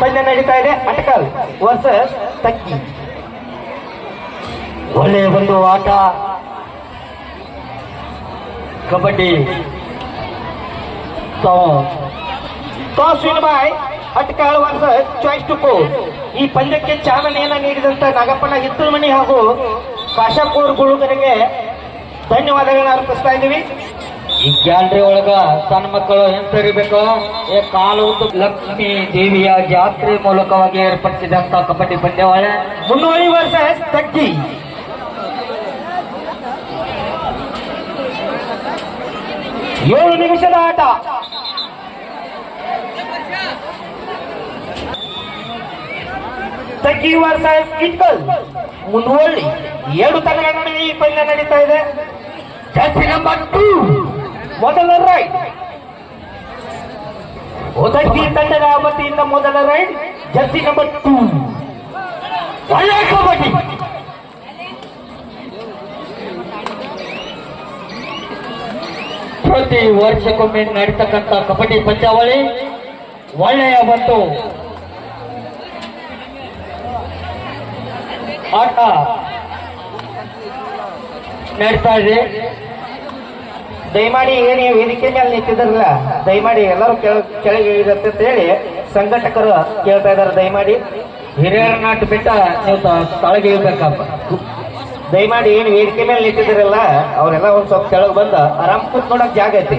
ಪಂದ್ಯ ನಡೀತಾ ಇದೆ. ಅಟಕಲ್ ವರ್ಸಸ್ ತಕ್ಕಿ. ಒಳ್ಳೆ ಒಂದು ಆಟ. ಕಬಡ್ಡಿ. ಟಾಸ್ ಅಟಕಾಳ್ ವರ್ಸಸ್ ಚಾಯ್ಸ್ ಟು ಕೋ ಈ ಪಂದ್ಯಕ್ಕೆ ಚಾಲನೆಯನ್ನ ನೀಡಿದಂತ ನಾಗಪ್ಪನ ಹಿತ್ತಲಮಣಿ ಹಾಗೂ ಕಾಶಾಪುರ್ ಗುಳುಗರಿಗೆ ಧನ್ಯವಾದಗಳನ್ನ ಅರ್ಪಿಸ್ತಾ ಇದ್ದೀವಿ. ಈ ಗ್ಯಾಲ್ರಿ ಒಳಗ ಸಣ್ಣ ಮಕ್ಕಳು ಹಿಂತಿರಬೇಕು ಈ ಕಾಲು ಲಕ್ಷ್ಮಿ ದೇವಿಯ ಜಾತ್ರೆ ಮೂಲಕವಾಗಿ ಏರ್ಪಡಿಸಿದಂತ ಕಬಡ್ಡಿ ಪಂದ್ಯಾವಳಿ ಮುನ್ನೋಳಿ ವರ್ಷ ತಗ್ಗಿ. ಏಳು ನಿಮಿಷದ ಆಟ. ತಗ್ಗಿ ವರ್ಷ ಕಿಟ್ಕಲ್. ಮುನ್ವಳ್ಳಿ ಏಳು ತಂಡಗಳ ಈ ಪಂದ್ಯ ನಡೀತಾ ಇದೆ. ನಂಬರ್ ಟೂ ಮೊದಲ ರೈಡ್. ತಗ್ಗಿ ತಂಡದ ವತಿಯಿಂದ ಮೊದಲ ರೈಡ್, ಜರ್ಸಿ ನಂಬರ್ ಟೂ ಒಳ್ಳೆ ಕಬಡ್ಡಿ. ಪ್ರತಿ ವರ್ಷಕ್ಕೊಮ್ಮೆ ನಡೀತಕ್ಕಂಥ ಕಬಡ್ಡಿ ಪಂದ್ಯಾವಳಿ ಒಳ್ಳೆಯ ಒಂದು ಆಟ ನಡೀತಾ ಇದೆ. ದಯಮಾಡಿ ಏನು ನೀವು ವೇದಿಕೆ ಮೇಲೆ ನಿಂತಿದ್ರಲ್ಲ ದಯಮಾಡಿ ಎಲ್ಲರೂ ಕೆಳ ಕೆಳಗೆ ಇರುತ್ತೆ ಅಂತ ಹೇಳಿ ಸಂಘಟಕರು ಕೇಳ್ತಾ ಇದ್ದಾರೆ. ದಯಮಾಡಿ ಹಿರಿಯರ ನಾಟ್ ಬಿಟ್ಟ ನೀವು ತಳಗೆ ಇರ್ಬೇಕಪ್ಪ ದಯಮಾಡಿ ಏನು ವೇದಿಕೆ ಮೇಲೆ ನಿಂತಿದ್ರಲ್ಲ ಅವರೆಲ್ಲ ಒಂದು ಸ್ವಲ್ಪ ಕೆಳಗೆ ಬಂದು ಆರಾಮ್ ಕೂತ್ಕೊಳಕ್ ಜಾಗ ಐತಿ.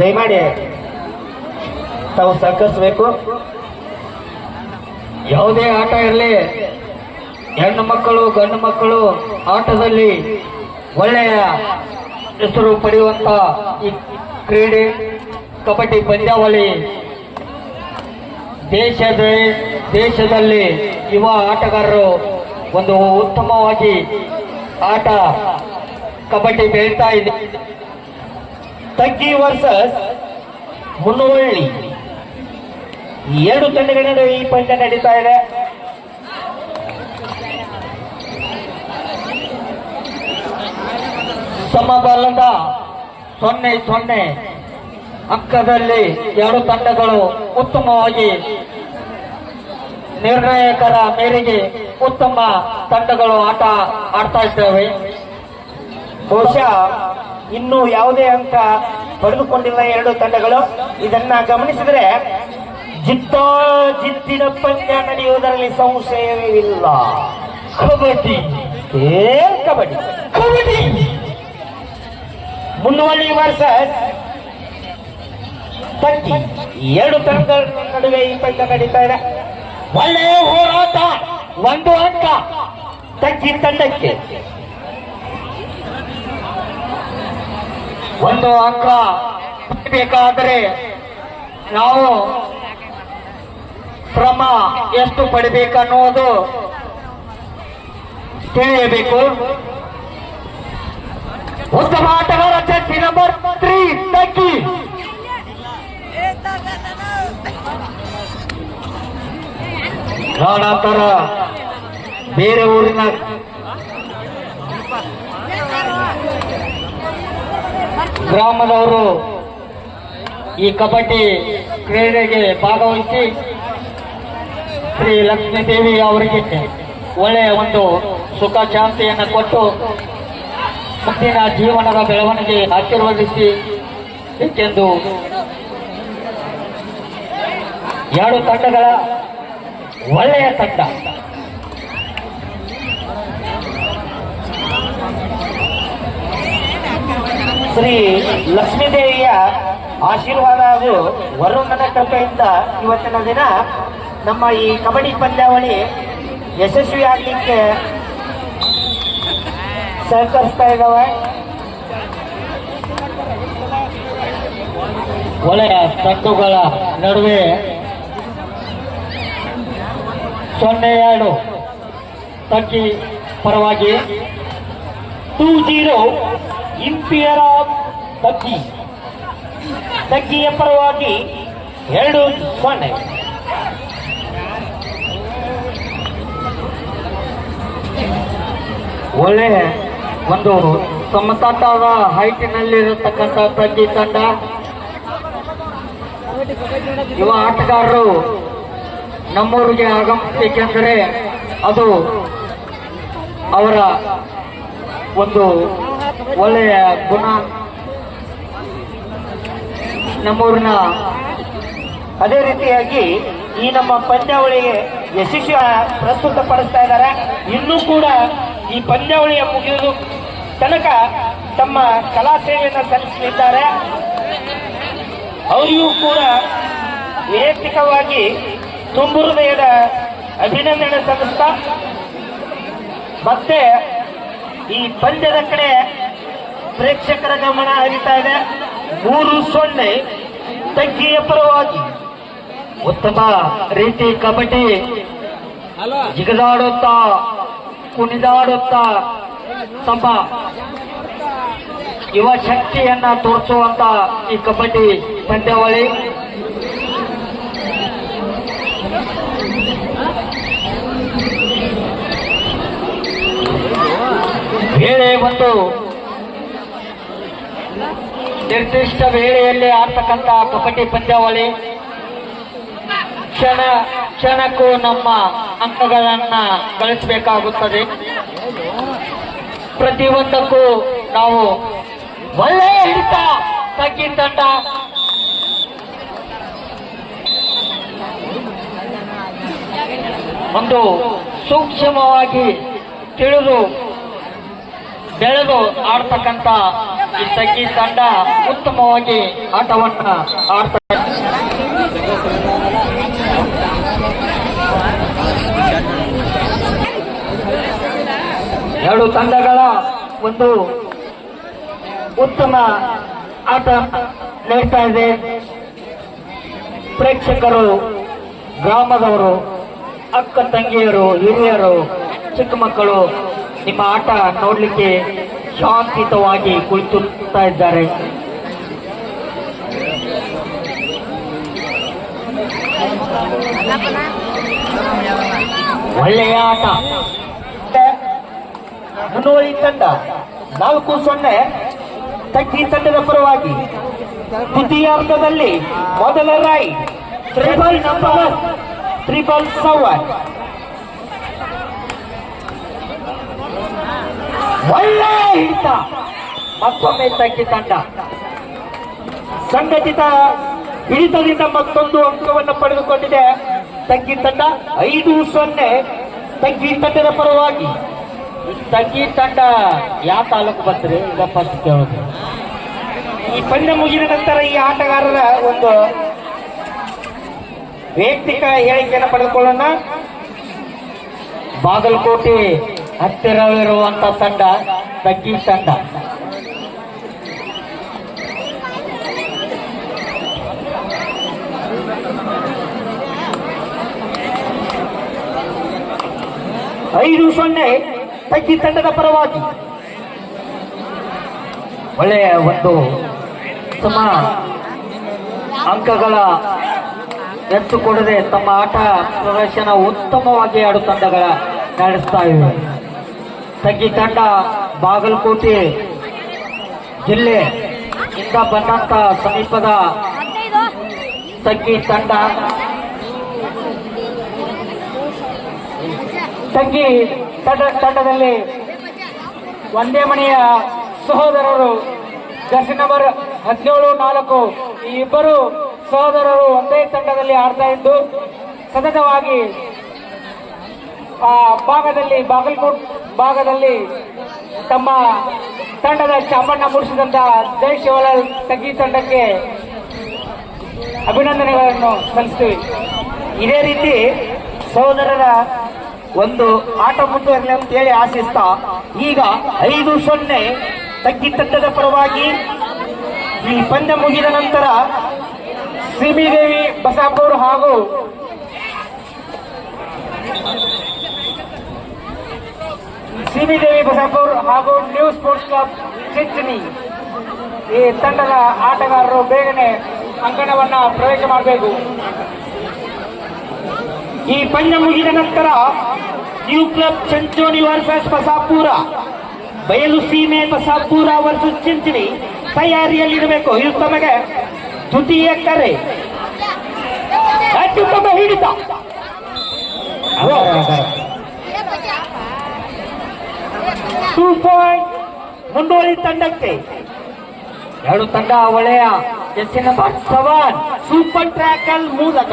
ದಯಮಾಡಿ ತಾವು ಸಹಕರಿಸ್ಬೇಕು. ಯಾವುದೇ ಆಟ ಇರಲಿ, ಹೆಣ್ಣು ಮಕ್ಕಳು, ಗಂಡು ಮಕ್ಕಳು, ಆಟದಲ್ಲಿ ಒಳ್ಳೆಯ ಹೆಸರು ಪಡೆಯುವಂತ ಈ ಕ್ರೀಡೆ, ಕಬಡ್ಡಿ ಪಂದ್ಯಾವಳಿ. ದೇಶದ, ದೇಶದಲ್ಲಿ ಯುವ ಆಟಗಾರರು ಒಂದು ಉತ್ತಮವಾಗಿ ಆಟ ಕಬಡ್ಡಿ ಬೆಳೀತಾ ಇದೆ. ತಗ್ಗಿ ವರ್ಸಸ್ ಮುನ್ನೋಳ್ಳಿ ಈ ಎರಡು ತಂಡಗಳ ನಡುವೆ ಈ ಪಂದ್ಯ ನಡೀತಾ ಇದೆ. ಸಮಬಲದ ಸೊನ್ನೆ ಸೊನ್ನೆ ಅಂಕದಲ್ಲಿ ಎರಡು ತಂಡಗಳು ಉತ್ತಮವಾಗಿ ನಿರ್ಣಾಯಕರ ಮೇರೆಗೆ ಉತ್ತಮ ತಂಡಗಳು ಆಟ ಆಡ್ತಾ ಇದ್ದೇವೆ. ಬಹುಶಃ ಇನ್ನು ಯಾವುದೇ ಅಂಕ ಪಡೆದುಕೊಂಡಿಲ್ಲ ಎರಡು ತಂಡಗಳು. ಇದನ್ನ ಗಮನಿಸಿದ್ರೆ ಜಿತ್ತೋ ಜಿತ್ತಿನ ಪಂದ್ಯ ನಡೆಯುವುದರಲ್ಲಿ ಸಂಶಯವೇ ಇಲ್ಲ ಕಬಡ್ಡಿ. ಏ, ಕಬಡ್ಡಿ. ಕಬಡ್ಡಿ. ಮುನ್ನುವಳ್ಳಿ ವರ್ಸಸ್ ಪಟ್ಟಿ ಎರಡು ತಂಡಗಳ ನಡುವೆ ಈ ಪಂದ್ಯ ನಡೀತಾ ಇದೆ. ಒಳ್ಳೆಯ ಹೋರಾಟ, ಒಂದು ಅಂಕ. ತಜ್ಜಿ ತಂಡಕ್ಕೆ. ಒಂದು ಅಂಕ ಬೇಕಾದರೆ ನಾವು ಶ್ರಮ ಎಷ್ಟು ಪಡಿಬೇಕನ್ನುವುದು ತಿಳಿಯಬೇಕು. ಉತ್ತಮ ಆಟಗಾರ ಜರ್ಸಿ ನಂಬರ್ ತ್ರೀ ಟಕ್ಕಿ ಕಾರಣಾಂತರ ಬೇರೆ ಊರಿನ ಗ್ರಾಮದವರು ಈ ಕಬಡ್ಡಿ ಕ್ರೀಡೆಗೆ ಭಾಗವಹಿಸಿ ಶ್ರೀ ಲಕ್ಷ್ಮೀದೇವಿ ಅವರಿಗೆ ಒಳ್ಳೆಯ ಒಂದು ಸುಖ ಶಾಂತಿಯನ್ನು ಕೊಟ್ಟು ಮುಂದಿನ ಜೀವನದ ಬೆಳವಣಿಗೆ ಆಶೀರ್ವದಿಸಿ ಏಕೆಂದು ಎರಡು ತಂಡಗಳ ಒಳ್ಳೆಯ ತಂಡ. ಶ್ರೀ ಲಕ್ಷ್ಮೀದೇವಿಯ ಆಶೀರ್ವಾದ ಹಾಗೂ ವರುಣನ ಕೃಪೆಯಿಂದ ಇವತ್ತಿನ ದಿನ ನಮ್ಮ ಈ ಕಬಡ್ಡಿ ಪಂದ್ಯಾವಳಿ ಯಶಸ್ವಿ ಆಗಲಿಕ್ಕೆ ಸಹಕರಿಸ್ತಾ ಇದ್ದಾವೆ ಒಳ್ಳೆಯ ತಂಡುಗಳ ನಡುವೆ ಸೊನ್ನೆ ಎರಡು. ತಗ್ಗಿ ಪರವಾಗಿ two zero in favour of Taggi ತಗ್ಗಿಯ ಪರವಾಗಿ ಎರಡು ಸೊನ್ನೆ. ಒಳ್ಳೆ ಒಂದು ಸಮತಟ್ಟಾದ ಹೈಟಿನಲ್ಲಿರತಕ್ಕಂಥ ಪ್ರತಿ ತಂಡ. ಯುವ ಆಟಗಾರರು ನಮ್ಮೂರಿಗೆ ಆಗಮಿಸಬೇಕೆಂದರೆ ಅದು ಅವರ ಒಂದು ಒಳ್ಳೆಯ ಗುಣ. ನಮ್ಮೂರಿನ ಅದೇ ರೀತಿಯಾಗಿ ಈ ನಮ್ಮ ಪಂದ್ಯಾವಳಿಗೆ ಯಶಸ್ವಿ ಪ್ರಸ್ತುತಪಡಿಸ್ತಾ ಇದ್ದಾರೆ. ಇನ್ನೂ ಕೂಡ ಈ ಪಂದ್ಯಾವಳಿಯ ಮುಗಿಯುವುದು ತನಕ ತಮ್ಮ ಕಲಾ ಸೇವೆಯನ್ನು ಸಲ್ಲಿಸಲಿದ್ದಾರೆ. ಅವರಿಗೂ ಕೂಡ ವೈಯಕ್ತಿಕವಾಗಿ ತುಂಬು ಹೃದಯದ ಅಭಿನಂದನೆ ಸಲ್ಲಿಸ್ತಾ ಮತ್ತೆ ಈ ಪಂದ್ಯದ ಕಡೆ ಪ್ರೇಕ್ಷಕರ ಗಮನ ಹರಿತಾ ಇದೆ. ಮೂರು ಸೊನ್ನೆ. ತಗ್ಗಿಯ ಪರವಾಗಿ ಉತ್ತಮ ರೀತಿ ಕಬಡ್ಡಿ ಜಿಗದಾಡುತ್ತಾ ಕುಣಿದಾಡುತ್ತಾ ತಮ್ಮ ಯುವ ಶಕ್ತಿಯನ್ನ ತೋರಿಸುವಂತ ಈ ಕಬಡ್ಡಿ ಪಂದ್ಯಾವಳಿ. ವೇಳೆ ಒಂದು ನಿರ್ದಿಷ್ಟ ವೇಳೆಯಲ್ಲಿ ಆಡ್ತಕ್ಕಂಥ ಕಬಡ್ಡಿ ಪಂದ್ಯಾವಳಿ. ಕ್ಷಣ ಕ್ಷಣಕ್ಕೂ ನಮ್ಮ ಅಂಕಗಳನ್ನ ಗಳಿಸಬೇಕಾಗುತ್ತದೆ. ಪ್ರತಿಯೊಂದಕ್ಕೂ ನಾವು ಒಳ್ಳೆಯ ಹಿಡಿತ ತಗ್ಗಿ ಒಂದು ಸೂಕ್ಷ್ಮವಾಗಿ ತಿಳಿದು, ಬೆಳೆದು ಆಡ್ತಕ್ಕಂಥ ಈ ತಂಡ ಉತ್ತಮವಾಗಿ ಆಟವನ್ನು ಆಡ್ತಕ್ಕ ಎರಡು ತಂಡಗಳ ಒಂದು ಉತ್ತಮ ಆಟ ನಡೀತಾ ಇದೆ. ಪ್ರೇಕ್ಷಕರು, ಗ್ರಾಮದವರು, ಅಕ್ಕ ತಂಗಿಯರು, ಹಿರಿಯರು, ಚಿಕ್ಕ ಮಕ್ಕಳು ನಿಮ್ಮ ಆಟ ನೋಡಲಿಕ್ಕೆ ಶಾಂತಿಯುತವಾಗಿ ಕುಳಿತುತ್ತಾ ಇದ್ದಾರೆ. ಒಳ್ಳೆಯ ಆಟ. ಮುನ್ನುವಳಿ ತಂಡ. ನಾಲ್ಕು ಸೊನ್ನೆ. ತಗ್ಗಿ ತಂಡದ ಪರವಾಗಿ ದ್ವಿತೀಯಾರ್ಧದಲ್ಲಿ ಮೊದಲ ರೈ ಟ್ರಿಬಲ್ ನಂಬರ್ ಟ್ರಿಬಲ್ ಸವರ್. ಒಳ್ಳೆ ಹಿಡಿತ ಮತ್ತೊಮ್ಮೆ ತಗ್ಗಿ ತಂಡ. ಸಂಘಟಿತ ಹಿಡಿತದಿಂದ ಮತ್ತೊಂದು ಅಂಕವನ್ನು ಪಡೆದುಕೊಂಡಿದೆ ತಗ್ಗಿ ತಂಡ. ಐದು ಸೊನ್ನೆ. ತಗ್ಗಿ ತಂಡದ ಪರವಾಗಿ ತಗ್ಗಿ ತಂಡ ಯಾವ ತಾಲೂಕು ಬರ್ತೀರಿ ಈಗ ಫಸ್ಟ್ ಕೇಳೋದು. ಈ ಪಂದ್ಯ ಮುಗಿದ ನಂತರ ಈ ಆಟಗಾರರ ಒಂದು ವೈಯಕ್ತಿಕ ಹೇಳಿಕೆಯನ್ನು ಪಡೆದುಕೊಳ್ಳೋಣ. ಬಾಗಲಕೋಟೆ ಹತ್ತಿರವಿರುವಂತ ತಂಡ ತಗ್ಗಿ ತಂಡ. ಐದು ಸೊನ್ನೆ ತಗ್ಗಿ ತಂಡದ ಪರವಾಗಿ ಒಳ್ಳೆಯ ಒಂದು ಸಮ ಅಂಕಗಳ ಎತ್ತು ಕೊಡದೆ ತಮ್ಮ ಆಟ ಪ್ರದರ್ಶನ ಉತ್ತಮವಾಗಿ ಆಡು ತಂಡಗಳ ನಡೆಸ್ತಾ ಇವೆ. ತಗ್ಗಿ ತಂಡ ಬಾಗಲಕೋಟೆ ಜಿಲ್ಲೆ ಇಂದ ಬಂದಂತ ಸಮೀಪದ ತಗ್ಗಿ ತಂಡ. ತಗ್ಗಿ ತಂಡ ತಂಡದಲ್ಲಿ ಒಂದೇ ಮನೆಯ ಸಹೋದರರು ಜರ್ಸಿ ನಂಬರ್ ಹದಿನೇಳು ನಾಲ್ಕು. ಈ ಇಬ್ಬರು ಸಹೋದರರು ಒಂದೇ ತಂಡದಲ್ಲಿ ಆಡ್ತಾ ಇದ್ದು, ಸತತವಾಗಿ ಆ ಭಾಗದಲ್ಲಿ ಬಾಗಲ್ಕೋಟ್ ಭಾಗದಲ್ಲಿ ತಮ್ಮ ತಂಡದ ಚಾಮಣ್ಣ ಮೂಡಿಸಿದಂತ ಜೈ ಶಿವಲಾಲ್ ತಗ್ಗಿ ತಂಡಕ್ಕೆ ಅಭಿನಂದನೆಗಳನ್ನು ಸಲ್ಲಿಸ್ತೀವಿ. ಇದೇ ರೀತಿ ಸಹೋದರರ ಒಂದು ಆಟ ಮುಂದುವರಲಿ ಅಂತ ಹೇಳಿ ಆಶಿಸ್ತಾ, ಈಗ ಐದು ಸೊನ್ನೆ ತಗ್ಗಿ ಪರವಾಗಿ ಈ ಪಂದ್ಯ ಮುಗಿದ ನಂತರ ಸಿಮಿದೇವಿ ಬಸಾಪುರ್ ಹಾಗೂ ಸಿಮಿದೇವಿ ಬಸಾಪುರ್ ಹಾಗೂ ನ್ಯೂ ಸ್ಪೋರ್ಟ್ಸ್ ಕ್ಲಬ್ ಚಿಂಚಣಿ ಈ ತಂಡದ ಆಟಗಾರರು ಬೇಗನೆ ಅಂಗಣವನ್ನ ಪ್ರವೇಶ ಮಾಡಬೇಕು. ಈ ಪಂದ್ಯ ಮುಗಿದ ನಂತರ new club Chanchoni versus Basapura ಬಯಲು ಸೀಮೆ ಬಸಾಪುರ ವರ್ಸಸ್ ಚಿಂಚಣಿ ತಯಾರಿಯಲ್ಲಿರಬೇಕು. ಇದು ತಮಗೆ ದ್ವಿತೀಯ ಕರೆ. ಹಿಡಿತ. ಟೂ ಪಾಯಿಂಟ್ ಮುಂದುವರಿ ತಂಡಕ್ಕೆ. ಎರಡು ತಂಡ ಒಳ್ಳೆಯ ಹೆಚ್ಚಿನ ಸೆವೆನ್ ಸೂಪರ್ ಟ್ರ್ಯಾಕಲ್ ಮೂಲಕ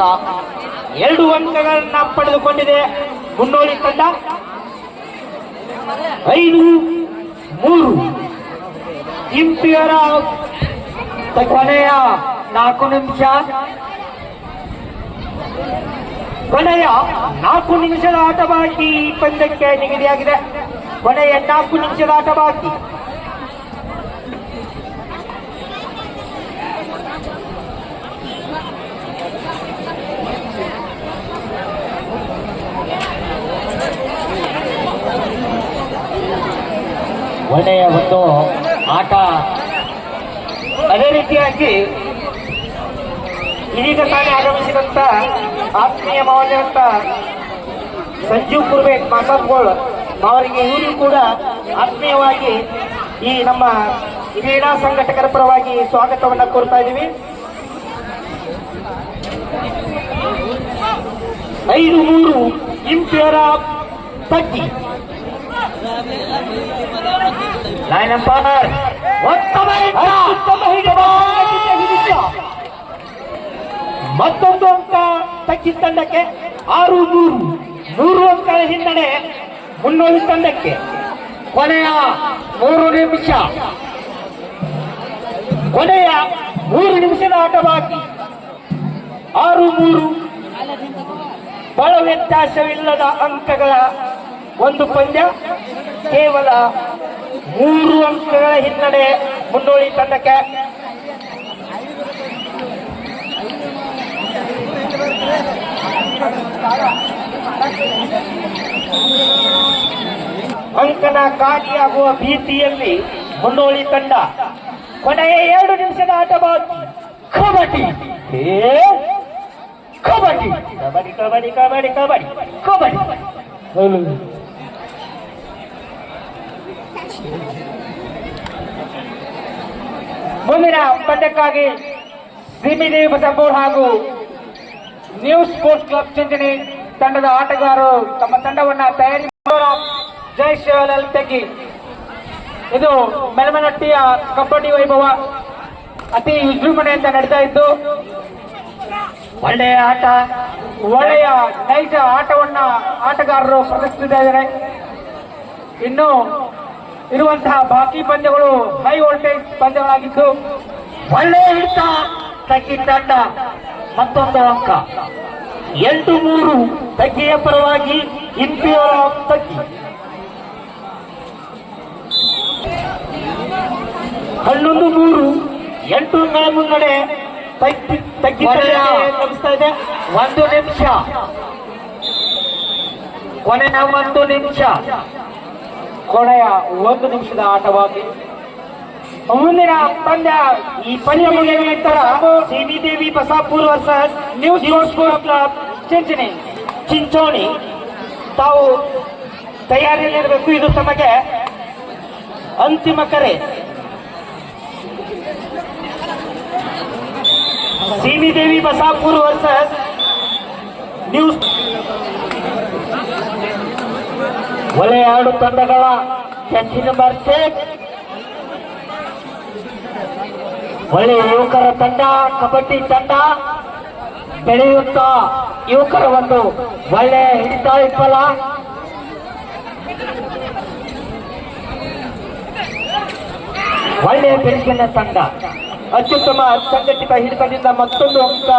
ಎರಡು ಅಂಕಗಳನ್ನ ಪಡೆದುಕೊಂಡಿದೆ. ಮುನ್ನೋಳಿ ತಂಡ. ಐದು, ಮೂರು. ಇಂಪಿಯರ ಕೊನೆಯ ನಾಲ್ಕು ನಿಮಿಷ. ಕೊನೆಯ ನಾಲ್ಕು ನಿಮಿಷದ ಆಟವಾಗಿ ಬಾಕಿ ಪಂದ್ಯಕ್ಕೆ ನಿಗದಿಯಾಗಿದೆ. ಕೊನೆಯ ನಾಲ್ಕು ನಿಮಿಷದ ಆಟವಾಗಿ ಒಳ್ಳೆಯ ಒಂದು ಆಟ. ಅದೇ ರೀತಿಯಾಗಿ ಇದೀಗ ತಾನೇ ಆಗಮಿಸಿದಂತ ಆತ್ಮೀಯ ಮಾವನಂತ ಸಂಜೀವ್ ಕುರ್ಬೆ ಮಾತಾಡ್ಗೋಳ್ ಅವರಿಗೆ ಇವರು ಕೂಡ ಆತ್ಮೀಯವಾಗಿ ಈ ನಮ್ಮ ಕ್ರೀಡಾ ಸಂಘಟಕರ ಪರವಾಗಿ ಸ್ವಾಗತವನ್ನ ಕೋರ್ತಾ ಇದ್ದೀವಿ. ಐದು ಮೂರು ಇಂಪೇರ ತಗ್ಗಿ ಲೈನ್ ನಂಬರ್ ಉತ್ತಮ ಉತ್ತಮ. ಮತ್ತೊಂದು ಅಂಕ ತಕ್ಕಿದ ತಂಡಕ್ಕೆ ಆರು ನೂರು ನೂರು ಅಂಕಗಳ ಹಿನ್ನಡೆ ಮುನ್ನೂರು ತಂಡಕ್ಕೆ. ಕೊನೆಯ ಮೂರು ನಿಮಿಷ. ಕೊನೆಯ ಮೂರು ನಿಮಿಷದ ಆಟ ಬಾಕಿ. ಆರು ಮೂರು. ಬಹಳ ವ್ಯತ್ಯಾಸವಿಲ್ಲದ ಅಂಕಗಳ ಒಂದು ಪಂದ್ಯ. ಕೇವಲ ಮೂರು ಅಂಕಗಳ ಹಿನ್ನಡೆ ಮುನ್ನೋಳಿ ತಂಡಕ್ಕೆ ಅಂಕನ ಕಾಟಿಯಾಗುವ ಭೀತಿಯಲ್ಲಿ ಮುನ್ನೋಳಿ ತಂಡ ಕೊನೆಯ ಎರಡು ನಿಮಿಷದ ಆಟ ಬಾಕಿ ಕಬಡ್ಡಿ. ಕಬಡ್ಡಿ ಕಬಡ್ಡಿ ಕಬಡ್ಡಿ ಕಬಡ್ಡಿ ಕಬಡ್ಡಿ. ಕಬಡ್ಡಿ. ಮುಂದಿನ ಪಂದ್ಯಕ್ಕಾಗಿ ಸಿಮಿದೇವಿ ಬಸಂಬೋರ್ ಹಾಗೂ ನ್ಯೂ ಸ್ಪೋರ್ಟ್ಸ್ ಕ್ಲಬ್ ಚಿಂಚಣಿ ತಂಡದ ಆಟಗಾರರು ತಮ್ಮ ತಂಡವನ್ನ ತಯಾರಿ. ಜೈ ಶಿವಲಾಲ್ ತೆಗಿ ಇದು ಮೆಲಮನಟ್ಟಿಯ ಕಬಡ್ಡಿ ವೈಭವ ಅತಿ ವಿಜೃಂಭಣೆಯಿಂದ ನಡೀತಾ ಇದ್ದು, ಒಳ್ಳೆಯ ಆಟ, ಒಳ್ಳೆಯ ನೈಜ ಆಟವನ್ನ ಆಟಗಾರರು ಪ್ರದರ್ಶಿಸಿದ್ದಾರೆ ಇನ್ನು ಇರುವಂತಹ ಬಾಕಿ ಪಂದ್ಯಗಳು ಹೈ ವೋಲ್ಟೇಜ್ ಪಂದ್ಯಗಳಾಗಿದ್ದು ಒಳ್ಳೆ ಹಿಡಿತ ತಗ್ಗಿ ತಂಡ ಮತ್ತೊಂದು ಅಂಕ. ಎಂಟು ಮೂರು ತಗ್ಗಿಯ ಪರವಾಗಿ ಇಂಪಿಯರ್ ಆಫ್ ತಗ್ಗಿ. ಹನ್ನೊಂದು ಮೂರು ಎಂಟು ಮೇಲೆ ಮುನ್ನಡೆ ತಗ್ಗಿ ತಗ್ಗಿ ಲಭಿಸ್ತಾ ಇದೆ. ಒಂದು ನಿಮಿಷ. ಕೊನೆಯ ಒಂದು ನಿಮಿಷ. ಕೊನೆಯ ಒಂದು ನಿಮಿಷದ ಆಟವಾಗಿ ಮುಂದಿನ ಪಂದ್ಯ ಈ ಪಂದ್ಯ ಮುಗಿದ ನಂತರ CB Devi Basapur versus new sports club Chinchani Chinchoni ತಾವು ತಯಾರಿಯಲ್ಲಿರಬೇಕು. ಇದು ತಮಗೆ ಅಂತಿಮ ಕರೆ. C B Devi Basapur versus news ಒಲೆ ಎರಡು ತಂಡಗಳ ಹೆಚ್ಚಿನ ನಂಬರ್ ಒಳ್ಳೆಯ ಯುವಕರ ತಂಡ, ಕಬಡ್ಡಿ ತಂಡ ಬೆಳೆಯುತ್ತಾ ಯುವಕರ ಒಂದು ಒಳ್ಳೆಯ ಹಿಡಿತ ಇಪ್ಪಲ್ಲ ಒಳ್ಳೆಯ ಬೆಳಕಿನ ತಂಡ. ಅತ್ಯುತ್ತಮ ಸಂಘಟಿತ ಹಿಡಿತದಿಂದ ಮತ್ತೊಂದು ಅಂಕ